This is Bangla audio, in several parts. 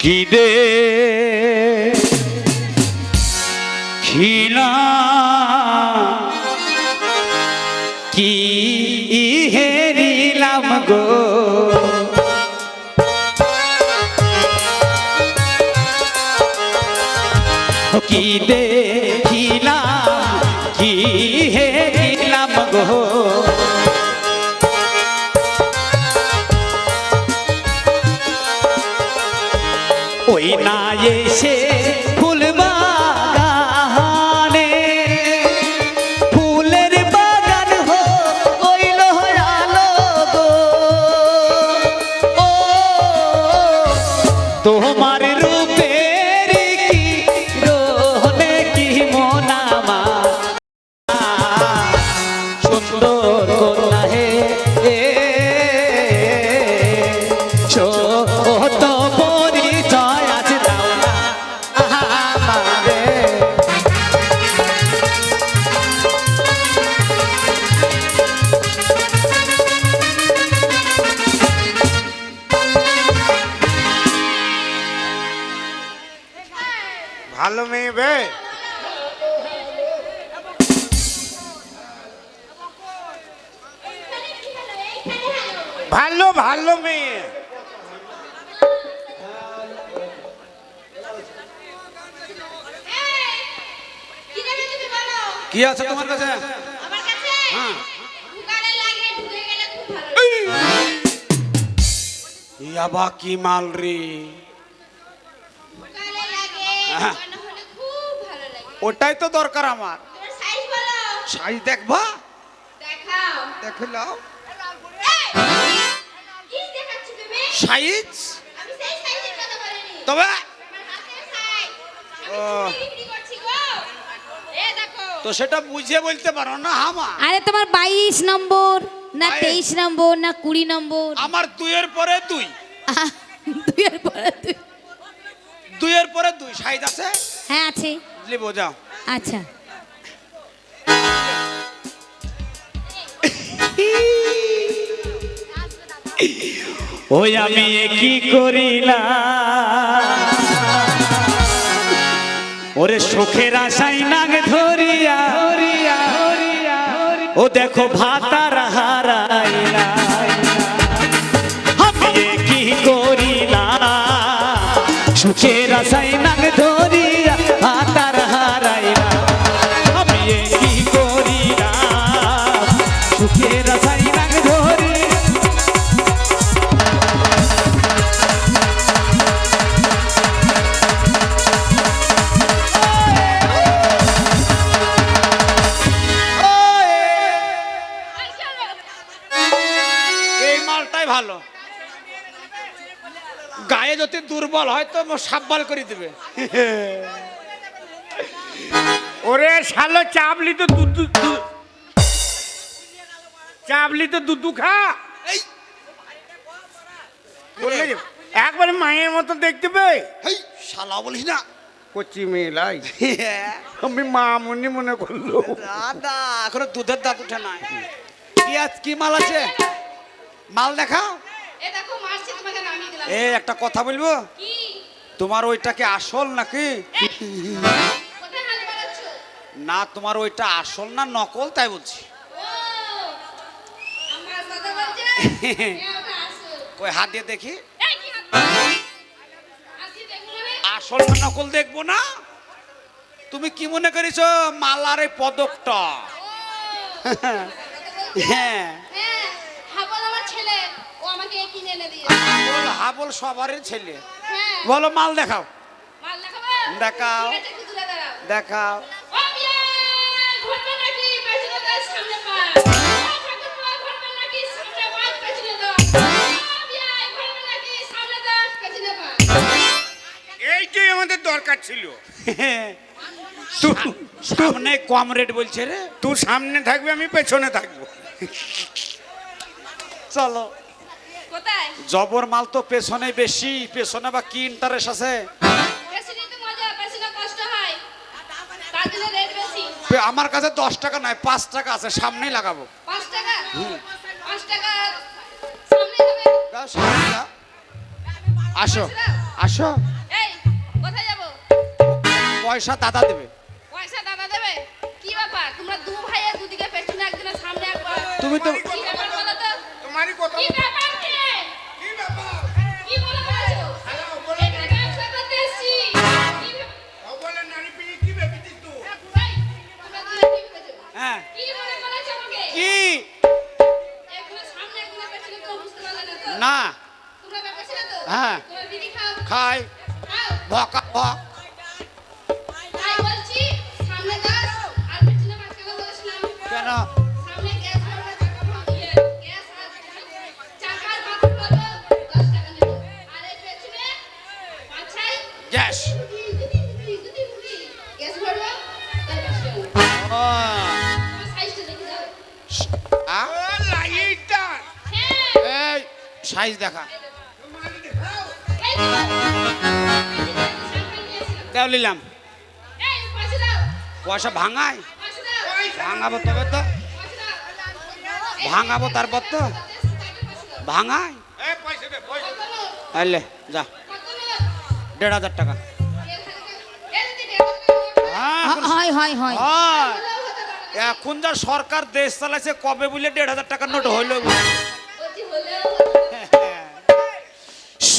কি দে খিলা কি হেরিলাম গো? কি এসে ভালো মেয়ে বে। ভালো ভালো মেয়ে। কি আছে তোমার কাছে? আমার হ্যাঁ। দোকানে লাগে ঢুকে গেলে খুব ভালো ইয়াবা কি মাল রে। ওটাই তো দরকার আমার। সাইজ বলো। সাইজ দেখবা? তুমি? সাইজ আমি সেই সাইজের কথা বলিনি। তবে আমার তো সেটা বুঝে বলতে পারো না হামা? আরে তোমার বাইশ নম্বর না তেইশ নম্বর না কুড়ি নম্বর? আমার দুইয়ের পরে দুই। দুইয়ের পরে দুই। দুইয়ের পরে দুই। সাইজ আছে? হ্যাঁ আছে। লিবো যাও আচ্ছা। ওই আমি এ কি করিলাম? ওরে সুখের আশাই নাগ ধরিয়া ধরিয়া ধরিয়া ও দেখো ভাতার হারাইলা। আমি কি করিলাম সুখের আশাই নাগ হয় তো সাব্বাল করে দিবে। ওরে শালো চাপলি তো দুধ দুধ চাপলি তো দুধ খা। একবারে মায়ের মতো দেখতে পেয়ে। হেই, শালা বলিস না। কচি মেয়ে লাই আমি মা মনে মনে করল। দাদা এখনও দুধের দাঁত উঠে নাই। কি আজ কি মাল আছে? মাল দেখাও। এ দেখো মারছি তোমাকে নামিয়ে দিলাম। এ একটা কথা বলব? কি? তোমার ওইটাকে আসল নাকি? না, তোমার ওইটা আসল না নকল, তাই বলছি। ওই হাত দিয়ে দেখি। কি আসল না নকল দেখব না? তুমি কি মনে করেছ, মালার এই পদকটা? হ্যাঁ। হাবল সবারই ছেলে। হ্যাঁ। বলো মাল দেখাও। দেখাও। দেখাও। পা এইটাই আমাদের দরকার ছিল। সামনে কম রেট বলছে রে। তুই সামনে থাকবি আমি পেছনে থাকব। চলো। কোথায়? জবর মাল তো পেছনে বেশি পেছনে বা কি ইন্টারেস্ট আছে? হয়। আমার কাছে দশ টাকা নয় পাঁচ টাকা আছে সামনেই লাগাবো। পাঁচ টাকা? পাঁচ টাকা। আসো আসো। এই কোথায় যাব? পয়সা দাদা দেবে। পয়সা দাদা দেবে? কি ব্যাপার? তোমরা দু ভাইয়ের দুদিকে পেছনে একজনের সামনে তুমি তো তোমারই কথা আর পেছনে পাঁচ টাকা বলেছিলাম। কেন? গ্যাস। ভরবে, সাইজ দেখা। দেও নিলাম। পয়সা দাও, ভাঙাবো তবে তো। ভাঙাবো তারপর তো। ভাঙায়? যা। দেড় হাজার টাকা। হ্যাঁ হয়। এখন যা সরকার দেশ চালাইছে কবে বলে দেড় হাজার টাকার নোট হইল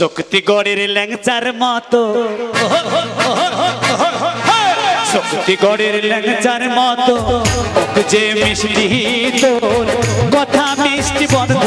শক্তিগড়ের ল্যাংচার মতো। শক্তিগড়ের ল্যাংচার মতো। যে মিষ্টি কথা মিষ্টি বর্ধমান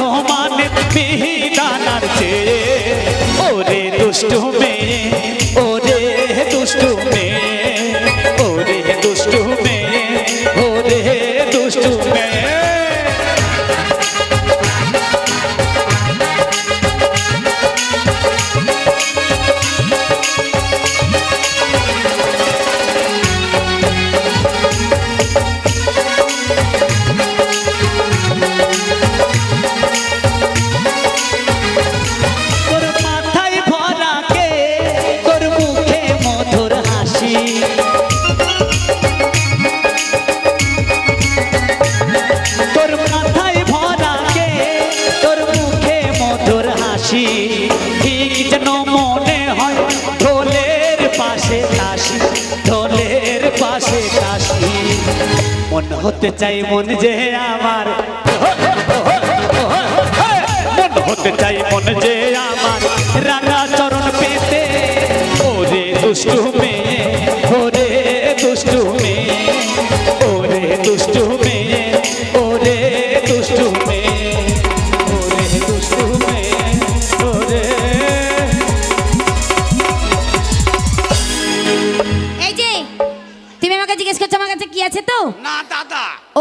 হতে চাই মন যে আমার। মন হতে চাই মন যে আমার। রাঙা চরণ পেতে, ওরে দুষ্টু মেয়ে।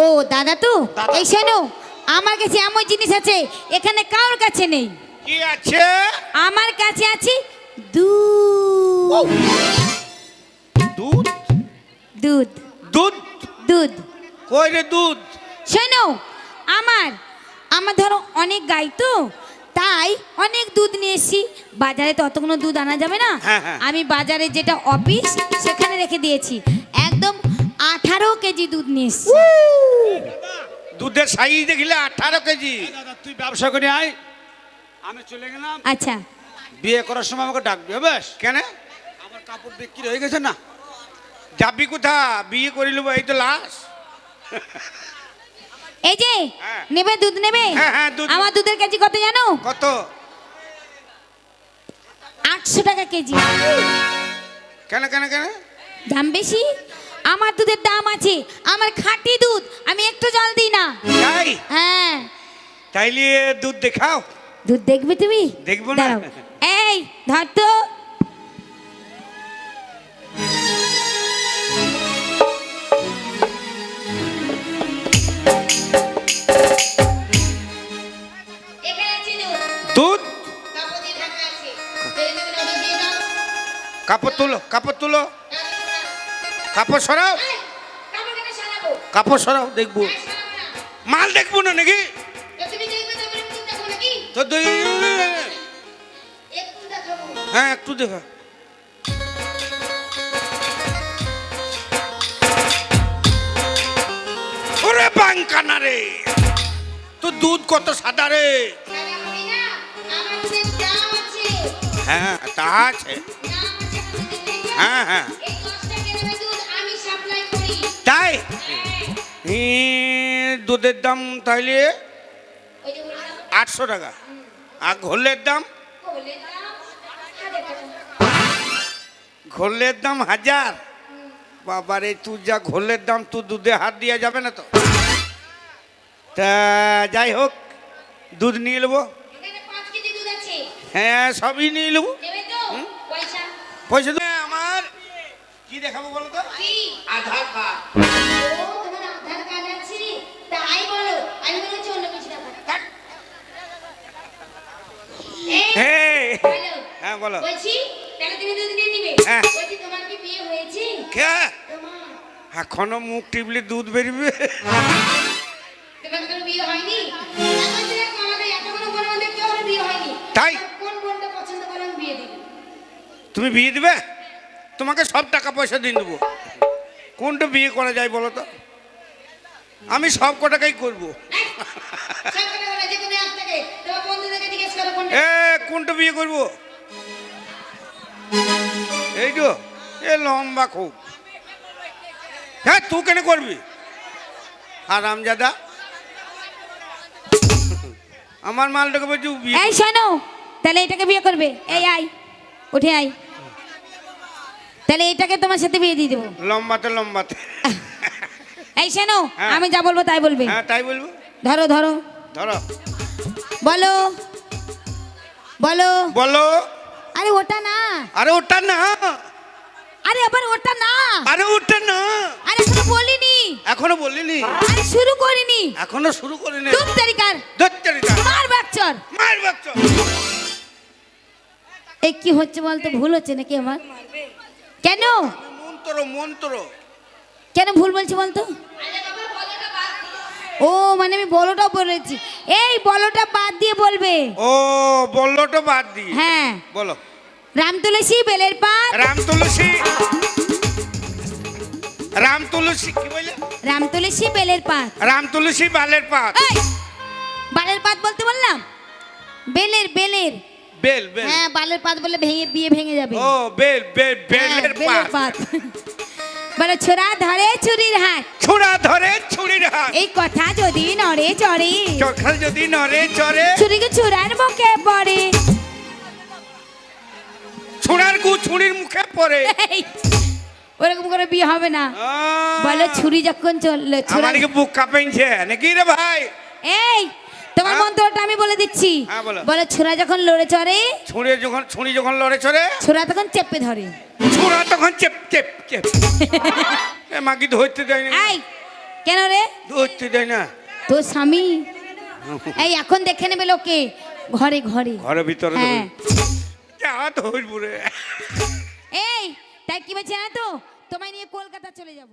ও দাদা তো। এই শোনো আমার কাছে এমন জিনিস আছে এখানে কারোর কাছে নেই। কি আছে? আমার কাছে আছে দুধ। দুধ? দুধ। দুধ? দুধ। কই রে দুধ? শোনো আমার আমার ধরো অনেক গাই তো তাই অনেক দুধ নিয়ে এসেছি। বাজারে অতগুলো দুধ আনা যাবে না। হ্যাঁ, হ্যাঁ। আমি বাজারে যেটা অফিস সেখানে রেখে দিয়েছি। আঠারো কেজি দুধ এসেছি দুধের সাইজ দেখিলে আঠারো কেজি। দাদা তুই ব্যবসা করে আয়। আমি চলে গেলাম। আচ্ছা। বিয়ে করার সময় আমাকে ডাকবি বেশ? কেন? আমার কাপড় বিক্রি হয়ে গেছে না। যাবি কোথা বিয়ে করে নেব এই তো লাশ। এই যে হ্যাঁ। নেবে দুধ নেবে? হ্যাঁ, হ্যাঁ, আমার দুধের কেজি কত জানো? কত? আটশো টাকা কেজি। কেন কেন কেন? দাম বেশি? আমার দুধের দাম আছে আমার খাঁটি দুধ আমি একটু জল দিই না। তাই? হ্যাঁ। তাইলে দুধ দেখাও। দুধ দেখবে তুমি? দেখব না। দাঁড়াও। এই ধর তো। দুধ। দুধ? কাপড় তুলো কাপড় তুলো। কাপড় সরাও। কাপড় সরাও দেখব। মাল দেখব না নাকি? তো। হ্যাঁ একটু দেখা। ওরে বাঙ্কানা রে তো দুধ কত সাদা রে। হ্যাঁ তা আছে? হ্যাঁ হ্যাঁ। তাই হ্যাঁ। দুধের দাম তাইলে আটশো টাকা। আর ঘোলের দাম? ঘোলের দাম হাজার। বাবারে তুই যা ঘোলের দাম তুই দুধে হাত দিয়ে যাবে না তো। তা যাই হোক দুধ নিয়ে নেব। হ্যাঁ সবই নিয়ে নেব। পয়সা? কি দেখাবো বলো তো? কি? আধার কার্ড। ও তোমার আধার কার্ড আছে? তাই বলো। আমি মনে হচ্ছে অন্য কিছু টাকা হ্যাঁ বলো। হ্যাঁ বলো। বলছি তাহলে তুমি দুধ নিবে। হ্যাঁ। বলছি তোমার কি বিয়ে হয়েছে? কে? এখনও মুখ টিপলে দুধ বেরবে। তোমার কোনো বিয়ে হয়নি? তাই? কোন বোনটা পছন্দ করে আমি বিয়ে দেবো? তুমি বিয়ে দিবে? তোমাকে সব টাকা পয়সা দিয়ে দেবো। কোনটা বিয়ে করা যায় বলো তো? আমি সব কটাকাই করব। এ কোনটা বিয়ে করব? এই তো এ লম্বা খুব। হ্যাঁ তুই কেন করবি? আরামজাদা আমার মালটাকে বলছি বিয়ে এই শোনো তাহলে এটাকে বিয়ে করবে। এই আই উঠে আই তাহলে এটাকে তোমার সাথে বিয়ে দিয়ে দেবো। লম্বাতে লম্বাতে। এই শোনো হ্যাঁ। আমি যা বলব তাই বলবে। হ্যাঁ তাই বলব। ধরো ধরো। ধরো। বলো। বলো। বলো। আরে ওটা না। আরে ওটা না। আরে আবার ওটা না। আরে ওটা না। আরে এখনও বলিনি। এখনও বলিনি। আরে শুরু করিনি। এখনও শুরু করিনি। তুম তারিকার দত্তরিতা মার বাচ্চর মার বাচ্চা এই কি হচ্ছে বলতে? ভুল হচ্ছে নাকি আমার? কেন? মন্ত্র মন্ত্র। কেন ভুল বলছি বলতো? বলোটা। ও মানে আমি বলোটা বলেছি। এই বলোটা বাদ দিয়ে বলবে। ও বলল তো বাদ দিয়ে। হ্যাঁ। বলো। রাম তুলসী বেলের পাত রাম তুলসী রাম তুলসী কি বলে রাম তুলসী বেলের পাত রাম তুলসী বালের পাত এই বালের পাত বলতে বললাম? বেলের বেলের। বেল বেল। হ্যাঁ বালের পাত বলে ভেঙে বিয়ে ভেঙে যাবে। ও বেল বেল হ্যাঁ, বেলের পাত। বলে ছোড়া ধরে চুরির হাত ছুরা ধরে ছুরির হাত এই কথা যদি নড়ে চড়ে চোখাল যদি নরে চরে ছুরিকে ছুরার মুখে পড়ে। ছুরার গু ছুরির মুখে পড়ে। ওরকম করে বিয়ে হবে না। বলো ছুরি যখন চলল আমার কি বুক কাঁপেছে নাকি রে ভাই? এই তোমার হ্যাঁ? মন্ত্রটা আমি বলে দিচ্ছি। হ্যাঁ, বলো। ছুরা যখন লড়ে চড়ে ছুঁড়ে যখন ছুরি যখন লড়ে চড়ে ছুরা তখন চেপে ধরে। ছুরা তখন চেপ চেপ চেপ। এ মাকি ধরতে দেয় না? এই কেন রে? ধরতে দেয় না। তোর স্বামী? এই এখন দেখে নেবে লোকে। ঘরে ঘরে। ঘরের ভিতরে হ্যাঁ। যা ধরবো রে। এই তাই কি বলছে না তো? তোমায় নিয়ে কলকাতা চলে যাব।